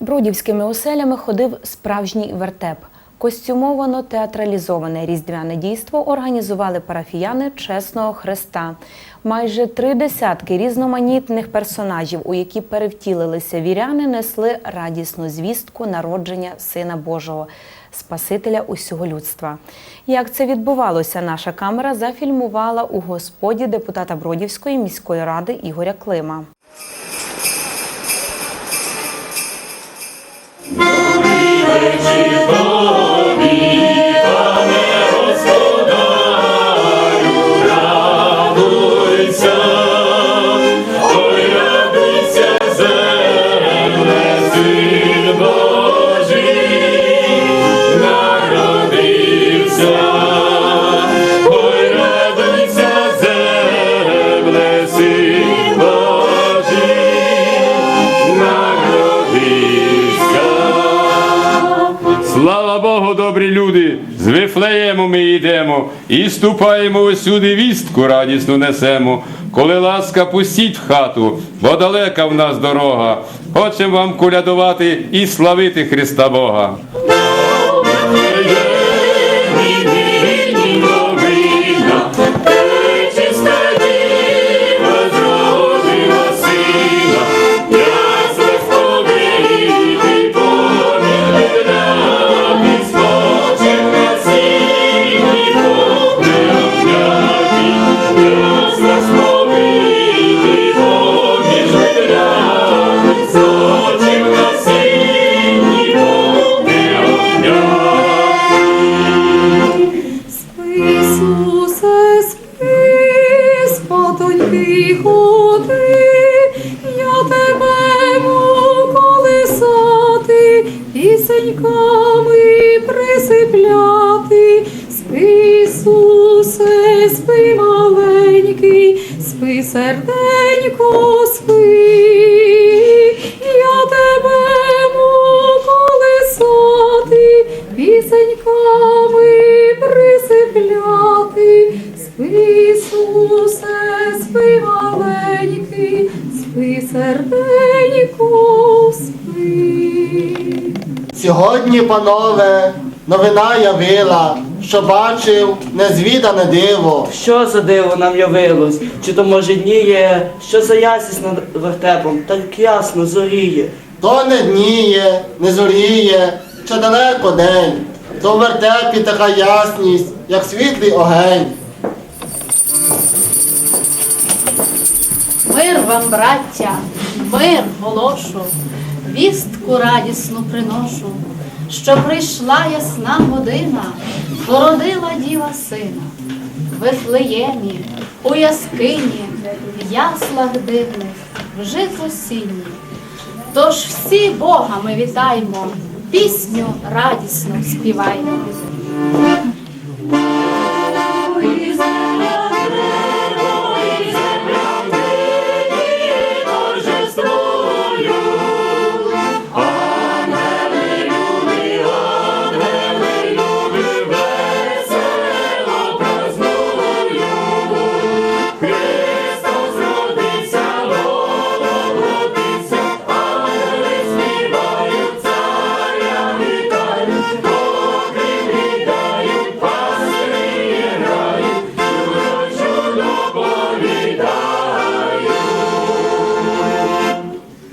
Бродівськими оселями ходив справжній вертеп. Костюмовано театралізоване різдвяне дійство організували парафіяни Чесного Христа. Майже три десятки різноманітних персонажів, у які перевтілилися віряни, несли радісну звістку народження Сина Божого, Спасителя усього людства. Як це відбувалося, наша камера зафільмувала у господі депутата Бродівської міської ради Ігоря Клима. Glory, Lord Jesus. Люди! З Вифлеєму ми йдемо і ступаємо усюди вістку радісну несемо. Коли ласка, пустіть в хату, бо далека в нас дорога. Хочемо вам колядувати і славити Христа Бога. Спи, маленький, спи, серденько, спи, я тебе колесати, пісеньками присипляти. Спи, Ісусе, спи, маленький, спи, серденько, спи. Сьогодні, панове, новина явила, що бачив незвідане диво. Що за диво нам явилось? Чи то може дніє, що за ясність над вертепом, так ясно зоріє. То не дніє, не зоріє, чи далеко день, то в вертепі така ясність, як світлий огень. Мир вам, браття, мир голошу, вістку радісну приношу, що прийшла ясна година, породила діва сина. В Вифлеємі, у яскині, в яслах дивних, в жит осінні. Тож всі Бога ми вітаємо, пісню радісну співаймо.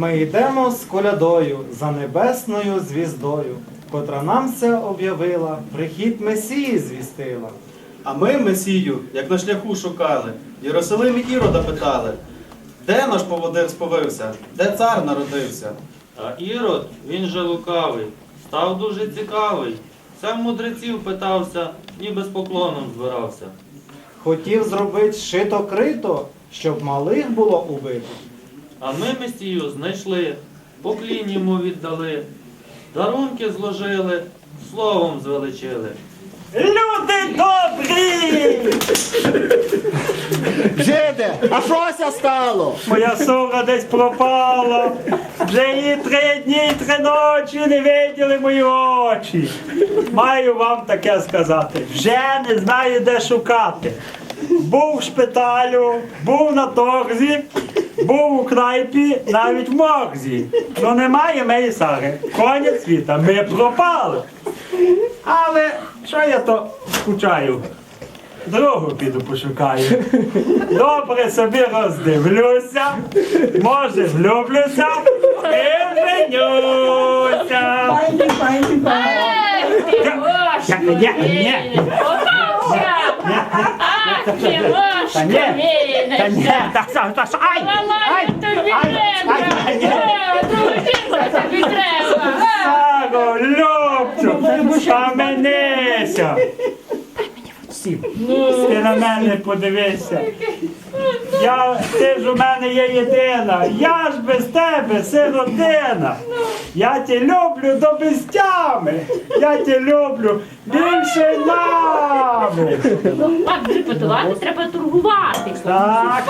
Ми йдемо з колядою за небесною звіздою, котра нам все об'явила, прихід Месії звістила. А ми Месію, як на шляху шукали, в Єрусалимі Ірода питали, де наш поводир сповився, де цар народився? А Ірод, він же лукавий, став дуже цікавий. Сам мудреців питався, ніби з поклоном збирався. Хотів зробити шито крито, щоб малих було убито. А ми Месію знайшли, поклін йому віддали, дарунки зложили, словом звеличили. Люди добрі! Жиде, а щося стало? Моя сова десь пропала. Вже її три дні, три ночі не виділи мої очі. Маю вам таке сказати. Вже не знаю, де шукати. Був в шпиталю, був на торзі, був у кнайпі навіть в морзі. Ну немає меї саги. Конець світа, ми пропали. Але що я то скучаю? Другу піду пошукаю. Добре собі роздивлюся, може влюблюся і женюся. Ні, ні, ні. Та ні, ні, та що, та що, ай, ай, ай, ай, Саго, Любчу, схаменися. Сів. Ти на мене подивися. Я, ти ж у мене є єдина. Я ж без тебе сиротина. Я тебе люблю до безтями. Я тебе люблю більше мами. Так, репетувати треба торгувати. Так.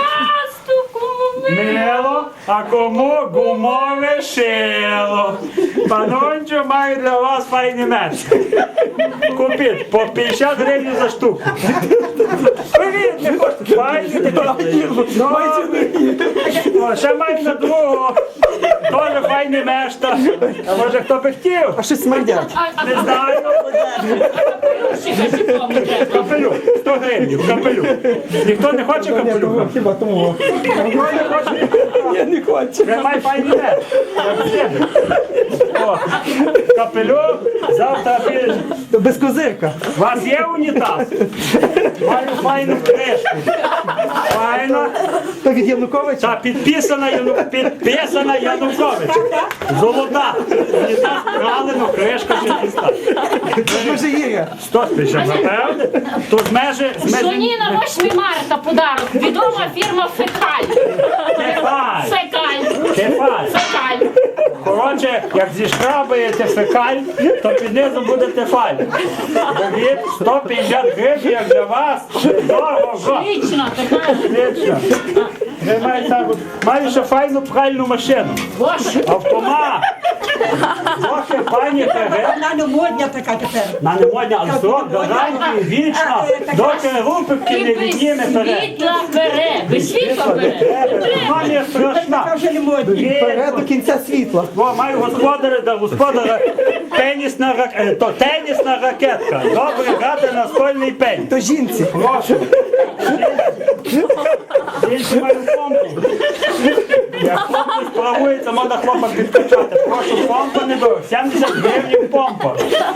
Мило, а кому гумове шило. Панончо маю для вас файний меч. Купіть по 50 гривень за штуку. Привіт, не хочете? Файний Ну, о, Ще маю на другого. Тоже файний мешта. Може хто би хотів? А що смердять? Не знаю. Капелюх, 100 гривень, капелюх. Ніхто не хоче капелюха? Хіба тому? Я не хочу. Тримай файний меч. Завтра підеш. Без козирка. У вас є унітаз? Маю файну кришку. Файна. То від Януковича? Та підписана, Яну... підписана Янукович. Золота. Унітаз правильно, кришка чиста. Може є. Сто тисяч, напевне. То з межі... з межі- Жоні на 8 марта подарок. Відома фірма Фекаль. Фекаль. Фекаль. Фекаль. Фекаль. Коротше, як зішкрабаєте фекаль, то під низу буде тефаль. Від 150 гривень, як для вас, дорого. Лічно, така. Вічно. Тримай так. от. Маю ще файну пральну машину. Автомат. Трохи пані ТГ. Вона не модня така тепер. На не можна, але срок гарантії вічно, доки рупивки не відніме перед. світла бере. Без світла бере. Мамі страшна. Вже не модні. Вперед до кінця світла. О, маю господаря до господара тенісна рак... е, то тенісна ракетка. Добре грати на стольний пень. То жінці. Прошу. Жінці маю помпу. Як хлопець справується, можна хлопа підкачати. Прошу, помпа не дорого. 70 гривень помпа.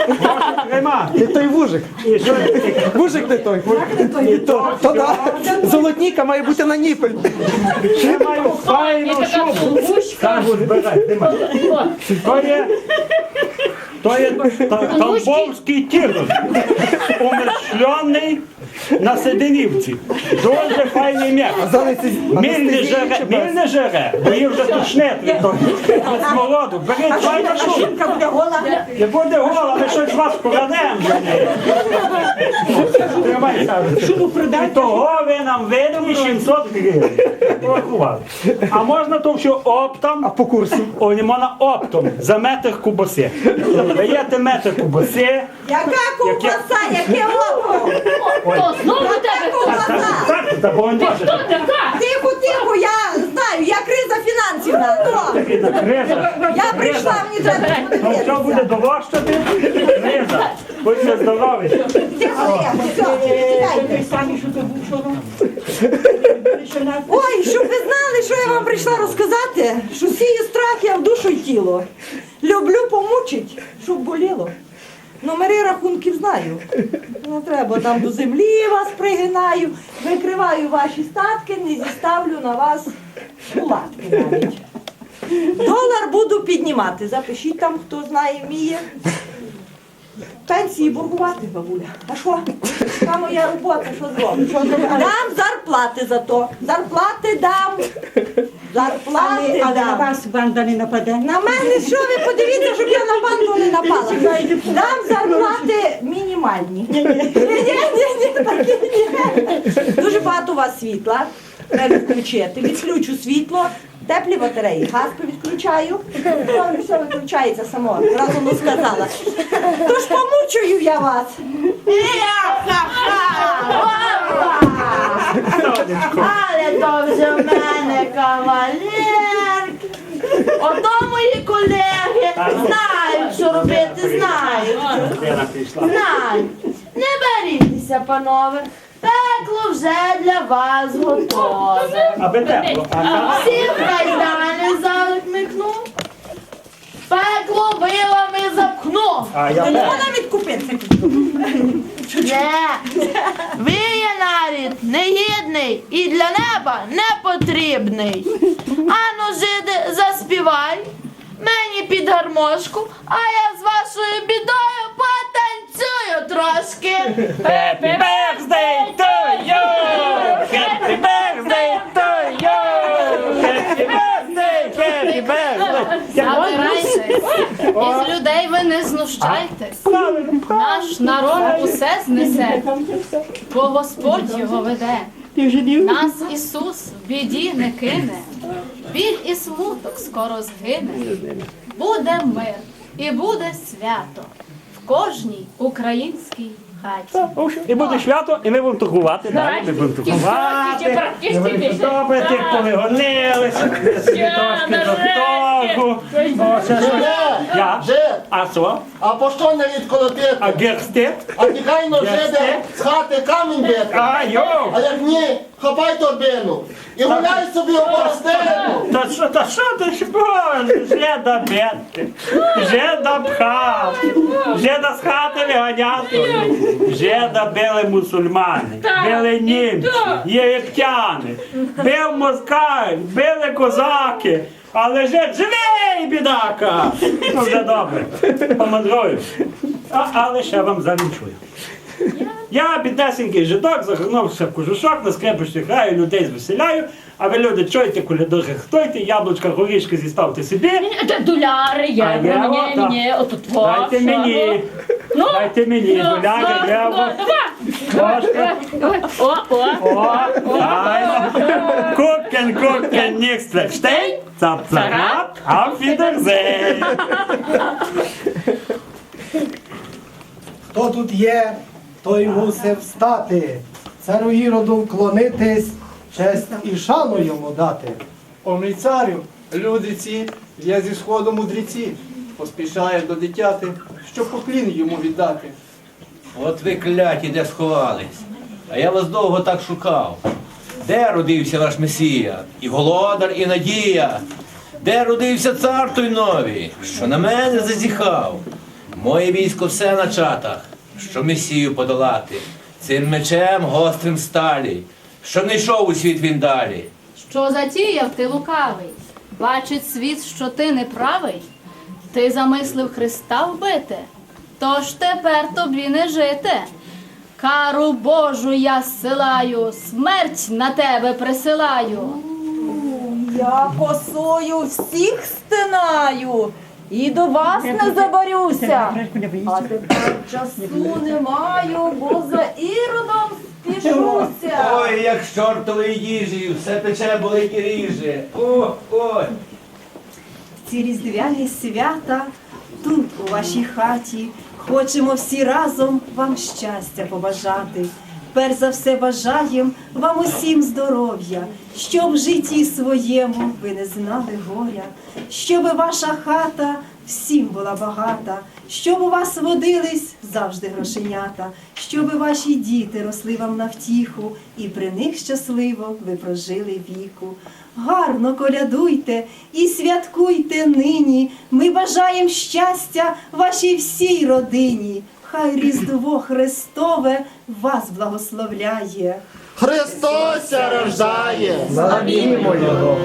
Прошу, тримай. Не той вужик. І що? Вужик не той. І то, то да. Золотніка має бути на ніпель. Ще маю файну шубу. Так, от. То є, то є та- тамбовський тігр, умерщлений на Седенівці. Дуже файний м'як. Міль не жере, міль не жере, бо її вже тушнет від того, від смолоду. Беріть файну шубу. Жінка буде гола. Не буде гола, ми щось вас крадемо для неї. Тримай, Савич. Шубу продати. І того ви нам видали 700 гривень. Порахували. А можна то що оптом? А по курсу? О, не можна оптом за метр кубаси. Даєте метр кубаси. Яка ковбаса, яке око? Ой. Знову тебе хто? Так, так, так, бо він Ти бачить. така? Тихо, тихо, я знаю, я криза. Ну, на криза. Я прийшла, мені треба Ну що буде подивитися. Криза. Будьте здорові. Тихо, тихо, все, чекайте. Ой, щоб ви знали, що я вам прийшла розказати, що сію страх я в душу й тіло. Люблю помучить, щоб боліло. Номери рахунків знаю. Не треба там до землі вас пригинаю, викриваю ваші статки, не зіставлю на вас кулатки навіть. Долар буду піднімати. Запишіть там, хто знає, вміє. Пенсії боргувати, бабуля. А що? Та моя робота, що зроблю? Дам зарплати за то. Зарплати дам. Зарплати Але на дам. вас банда не нападе. На мене що ви подивіться, щоб я на банду не напала. Дам зарплати мінімальні. Ні, ні, ні, такі ні. Дуже багато у вас світла. Треба відключити. Відключу світло. Теплі батареї, газ відключаю, Воно все виключається само, разом сказала. Тож помучую я вас. Але то вже в мене кавалерки. Ото мої колеги знають, що робити, знають. Знають. Не беріться, панове. Вже для вас готове. Аби тепло. А кайдани замикну. Пекло вилами запхну. А я теж. навіть купити. Не, ви є нарід негідний і для неба не потрібний. Ану, жиди, заспівай мені під гармошку, а я з вашою бідою потанцюю трошки. Happy birthday to birthday! Із людей ви не знущайтесь. Наш народ усе знесе, бо Господь його веде. Нас Ісус в біді не кине, біль і смуток скоро згине. Буде мир і буде свято в кожній українській хаті. І буде свято, і ми будемо торгувати. Далі ми будемо торгувати. І трошки до що? Я? А що? а по що не відколотити? А герстет? А нехайно жиде з хати камінь бити. А, йо! А як ні, хапай торбину і гуляй собі у. Та що, та що ти ж вже до бедки, вже до пхати, вже до з хати виганяти, вже добили мусульмани, били німці, єгиптяни, бив москаль, били козаки, а лежить живий, бідака. Ну вже добре, помандрую. А, але ще вам завінчую. Я біднесенький жидок, загорнувся в кожушок, на скрепочці граю, людей звеселяю, а ви люди чуйте, колядори хтойте, яблучка, горішки зіставте собі. Це доляри, євро, мені, отак. мені, отут Дайте мені, Ну, дайте мені, ну, доляри, ну, євро, давай. трошки. О, о. О, файно. Кукен, кукен, нікс versteht, цап царап, auf Wiedersehen. Хто тут є, той мусив встати, царю Іроду вклонитись, честь і шану йому дати. О мій царю, люди ці, є зі сходу мудреці, поспішають до дитяти, щоб поклін йому віддати. От ви кляті, де сховались. А я вас довго так шукав. Де родився ваш Месія? І володар, і надія. Де родився цар той новий, що на мене зазіхав? Моє військо все на чатах, що Месію подолати. Цим мечем гострим сталі, що не йшов у світ він далі. Що затіяв ти лукавий? Бачить світ, що ти неправий? Ти замислив Христа вбити? Тож тепер тобі не жити. Кару Божу я зсилаю, смерть на тебе присилаю. Я косою всіх стинаю і до вас не забарюся. А тепер часу не маю, бо за іродом спішуся. Ой, як з чортової їжі, все пече, болить і ріже. О, ой. ці різдвяні свята тут, у вашій хаті, хочемо всі разом вам щастя побажати. Перш за все бажаєм вам усім здоров'я, щоб в житті своєму ви не знали горя, щоб ваша хата всім була багата, щоб у вас водились завжди грошенята, щоб ваші діти росли вам на втіху, і при них щасливо ви прожили віку. Гарно колядуйте і святкуйте нині. Ми бажаємо щастя вашій всій родині. Хай Різдво Христове вас благословляє. Христос рождає, славімо Його!